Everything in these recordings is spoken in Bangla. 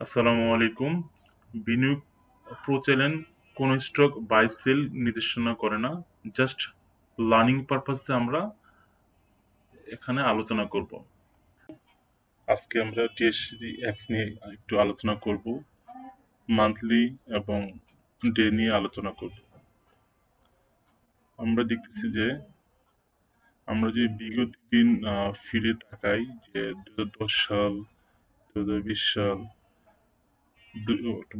আসসালামু আলাইকুম। বিনিয়োগ প্রচলন কোনো স্টক বাই সেল নির্দেশনা করে না। জাস্ট লার্নিং পারপাসে আমরা এখানে আলোচনা করব। আজকে আমরা টিএসসি এক্স নিয়ে একটু আলোচনা করব। মান্থলি এবং ডে নিয়ে আলোচনা করব। আমরা দেখতেছি যে আমরা যে বিগত দিন ফিরে তাকাই যে দু সাল দু সাল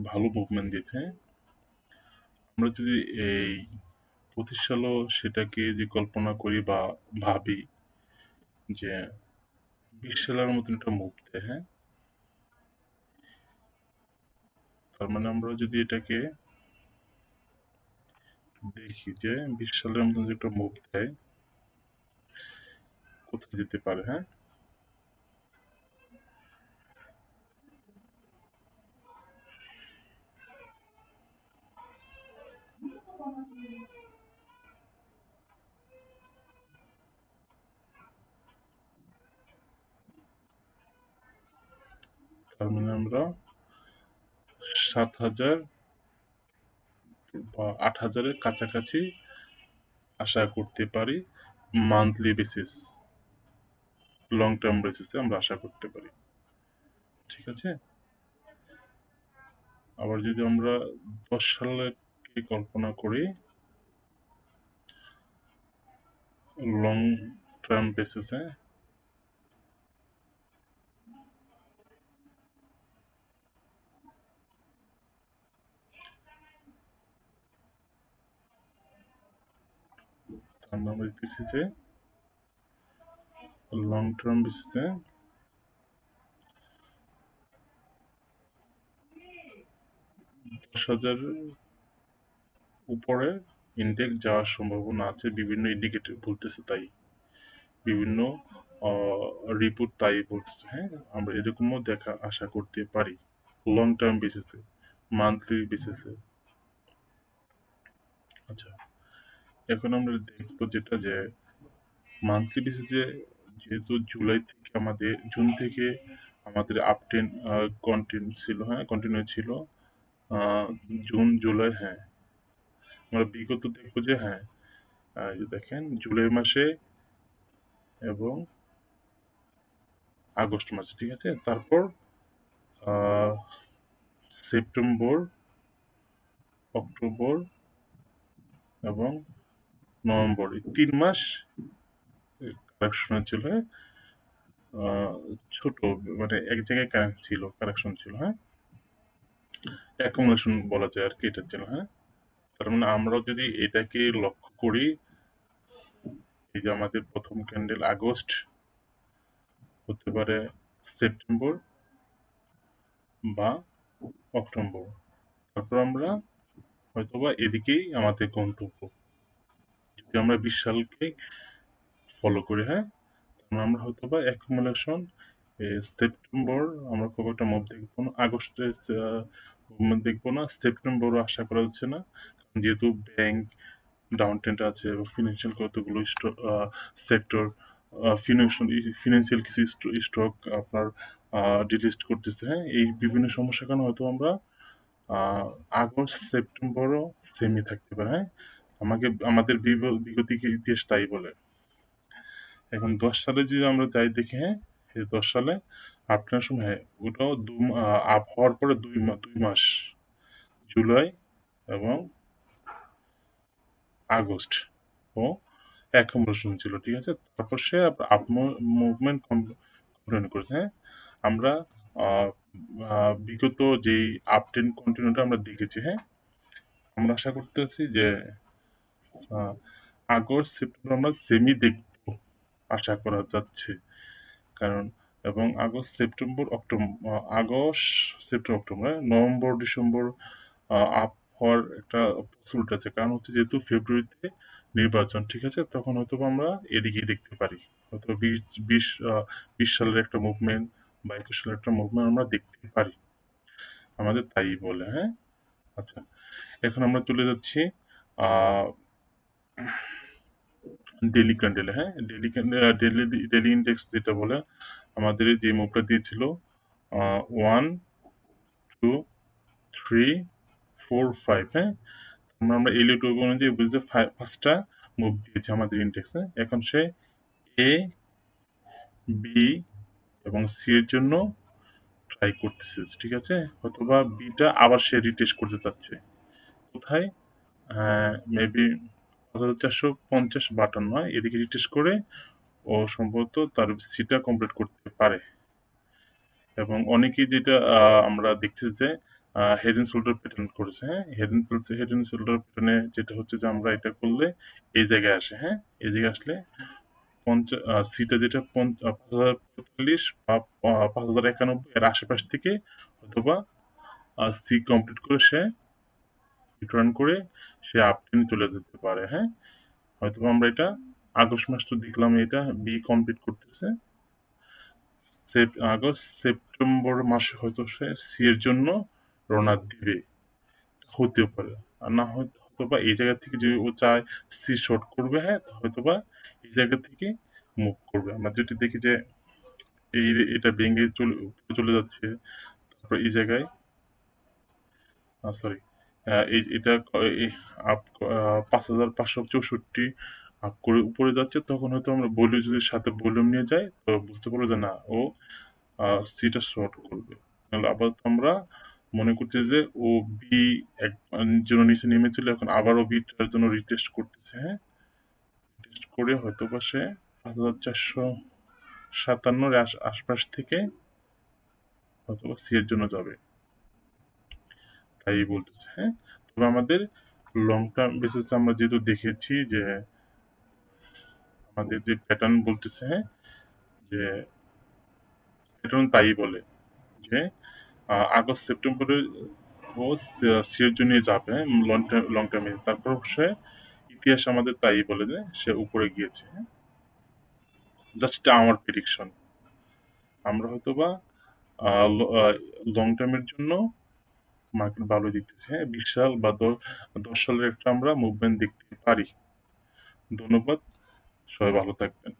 ভালো মুভমেন্ট দিয়েছে। আমরা যদি এই পঁচিশ সালও সেটাকে যে কল্পনা করি বা ভাবি যে বিশ সালের মতন একটা মুভ দেয় হ্যাঁ? তার মানে আমরা যদি এটাকে দেখি যে বিশ সালের মতন যে একটা মুভ দেয়, কোথায় যেতে পারে হ্যাঁ? তার মানে আমরা সাত হাজার বা আট হাজারের কাছাকাছি আশা করতে পারি মান্থলি বেসিস লং টার্ম বেসিসে আমরা আশা করতে পারি। ঠিক আছে? আবার যদি আমরা দশ সালকে কল্পনা করি লং টার্ম বেসিসে আমরা আমরা দেখতেছি যে লং টার্ম বেসিসে দশ হাজার উপরে ইন্ডেক্স যাওয়ার সম্ভাবনা আছে, বিভিন্ন ইন্ডিকেটর বলতেছে তাই। বিভিন্ন রিপোর্ট তাই বলতেছে হ্যাঁ? আমরা এরকমও দেখা, আশা করতে পারি লং টার্ম বেসিসে মান্থলি বেসিসে আচ্ছা। এখন আমরা দেখব যেটা যে মান্থলি বেসিসে যেহেতু জুলাই থেকে আমাদের জুন থেকে আমাদের আপটেন কন্টিনিউ ছিল হ্যাঁ কন্টিনিউ ছিল জুন জুলাই হ্যাঁ। আমরা বিগত দেখব যে হ্যাঁ দেখেন জুলাই মাসে এবং আগস্ট মাসে, ঠিক আছে? তারপর সেপ্টেম্বর অক্টোবর এবং নভেম্বর এই তিন মাস কারেকশন ছিল হ্যাঁ? ছোট মানে এক জায়গায় ছিল কারেকশন ছিল হ্যাঁ? অ্যাকুমুলেশন বলা যায় আর কি, এটা ছিল হ্যাঁ? তার মানে আমরা যদি এটাকে লক্ষ্য করি, এই যে আমাদের প্রথম ক্যান্ডেল আগস্ট, হতে পারে সেপ্টেম্বর বা অক্টোবর তারপর আমরা হয়তোবা এদিকেই আমাদের গন্তব্য। যদি আমরা বিশ সালকে ফলো করি হ্যাঁ? তাহলে আমরা হয়তোবা অ্যাকুমুলেশন সেপ্টেম্বর আমরা খুব একটা মুভ দেখব না আগস্টে দেখব না সেপ্টেম্বরও আশা করা যাচ্ছে না। যেহেতু ব্যাংক ডাউন ট্রেন্ড আছে এবং ফিনান্সিয়াল কতগুলো সেক্টর ফিনান্সিয়াল ফিনান্সিয়াল কিছু স্টক আপনার ডিলিস্ট করতেছে হ্যাঁ? এই বিভিন্ন সমস্যার কারণে হয়তো আমরা আগস্ট সেপ্টেম্বরও সেমই থাকতে পারে হ্যাঁ? আমাকে, আমাদের বিগ- বিগত ইতিহাস তাই বলে। এখন দশ সালে যদি আমরা যাই দেখি হ্যাঁ দশ সালে আপনার সময় ওটাও দু আপ, হওয়ার পরে দুই দুই মাস, জুলাই এবং আগস্ট। ও অ্যাকোমোডেশন ছিল, ঠিক আছে? তারপর সে আপ মুভমেন্ট কন্টিনিউ করেছে হ্যাঁ? আমরা বিগত যেই আপ টেন কন্টিনিউটা আমরা দেখেছি হ্যাঁ? আমরা আশা করতেছি যে আগস্ট সেপ্টেম্বর আমরা সেমি দেখব, আশা করা যাচ্ছে। কারণ, এবং August, September October August, September October হ্যাঁ? নভেম্বর, ডিসেম্বর আপ হওয়ার একটা পসিবিলিটি আছে। কারণ হচ্ছে যেহেতু ফেব্রুয়ারিতে নির্বাচন, ঠিক আছে? তখন হয়তো আমরা এদিকেই দেখতে পারি। হয়তো বিশ বিশ বিশ সালের একটা মুভমেন্ট বা একুশ সালের একটা মুভমেন্ট আমরা দেখতে পারি। আমাদের তাই বলে হ্যাঁ? আচ্ছা এখন আমরা চলে যাচ্ছি ডেলি ক্যান্ডেলে হ্যাঁ? ডেলি ডেলি ডেলি ইন্ডেক্স যেটা বলে, আমাদের যে মুভটা দিয়েছিল one two three four five হ্যাঁ? আমরা আমরা টু অনুযায়ী বুঝতে ফার্স্টটা মুভ দিয়েছে আমাদের ইন্ডেক্সে এখন সে এ বি এবং সি এর জন্য ট্রাই করতেছে, ঠিক আছে? অথবা বিটা আবার সে রিটেস্ট করতে চাচ্ছে। কোথায়? মেবি হাজার চারশো পঞ্চাশ বাটন নয়, এদিকে রিটেস্ট করে ও সম্ভবত তার সিটা কমপ্লিট করতে পারে। এবং অনেকেই যেটা আমরা দেখছি যে হেড এন্ড শোল্ডার প্যাটার্ন করেছে হ্যাঁ? Head and head and shoulder প্যাটার্নে যেটা হচ্ছে যে আমরা এটা করলে এই জায়গায় আসে হ্যাঁ? এই জায়গায় আসলে পঞ্চাশ সিটা যেটা পাঁচ হাজার পঁয়তাল্লিশ বা পাঁচ হাজার একানব্বই এর আশেপাশ থেকে অথবা সি কমপ্লিট করে সে রিটার্ন করে সে আপটেনে চলে যেতে পারে হ্যাঁ? হয়তো আমরা এটা আগস্ট মাস তো দেখলাম এটা বি কমপ্লিট করতেছে। আগস্ট সেপ্টেম্বর মাসে হয়তো সে সি এর জন্য রওনা দিবে হতে পারে। আর না হয়তো বা এই জায়গা থেকে যদি ও চায় সি শর্ট করবে হ্যাঁ হয়তো বা এই জায়গা থেকে মুভ করবে। আমরা যদি দেখি যে এই এটা ভেঙে চলে চলে যাচ্ছে, তারপর এই জায়গায় সরি এটা আপ পাঁচ হাজার পাঁচশো চৌষট্টি আপ করে উপরে যাচ্ছে, তখন হয়তো আমরা ভলিউম যদি সাথে ভলিউম নিয়ে যাই, তো বুঝতে পারব যে না, ও সিটা শর্ট করবে। তাহলে আবার আমরা মনে করছি যে ও বি এক জন্য নিচে নেমেছিল, এখন আবারও বিটার জন্য রিটেস্ট করতেছে হ্যাঁ? রিটেস্ট করে হয়তো বা সে পাঁচ হাজার চারশো সাতান্নর আশপাশ থেকে হয়তো বা সি এর জন্য যাবে। তাই বলতেছে হ্যাঁ? তবে আমাদের লং টার্ম বেসিসে আমরা যেহেতু দেখেছি যে আমাদের যে প্যাটার্ন বলতেছে হ্যাঁ? যে প্যাটার্ন তাই বলে, যে আগস্ট সেপ্টেম্বরে ও সিএর জন্য যাবে লং টার্ম লং টার্মে তারপর সে ইতিহাস আমাদের তাই বলে যে সে উপরে গিয়েছে জাস্ট এটা আমার প্রেডিকশন আমরা হয়তো বা লং টার্মের জন্য মার্কেট ভালো দেখতেছে। বিশ সাল বা দশ সালের একটা আমরা মুভমেন্ট দেখতে পারি। ধন্যবাদ। সবাই ভালো থাকবেন।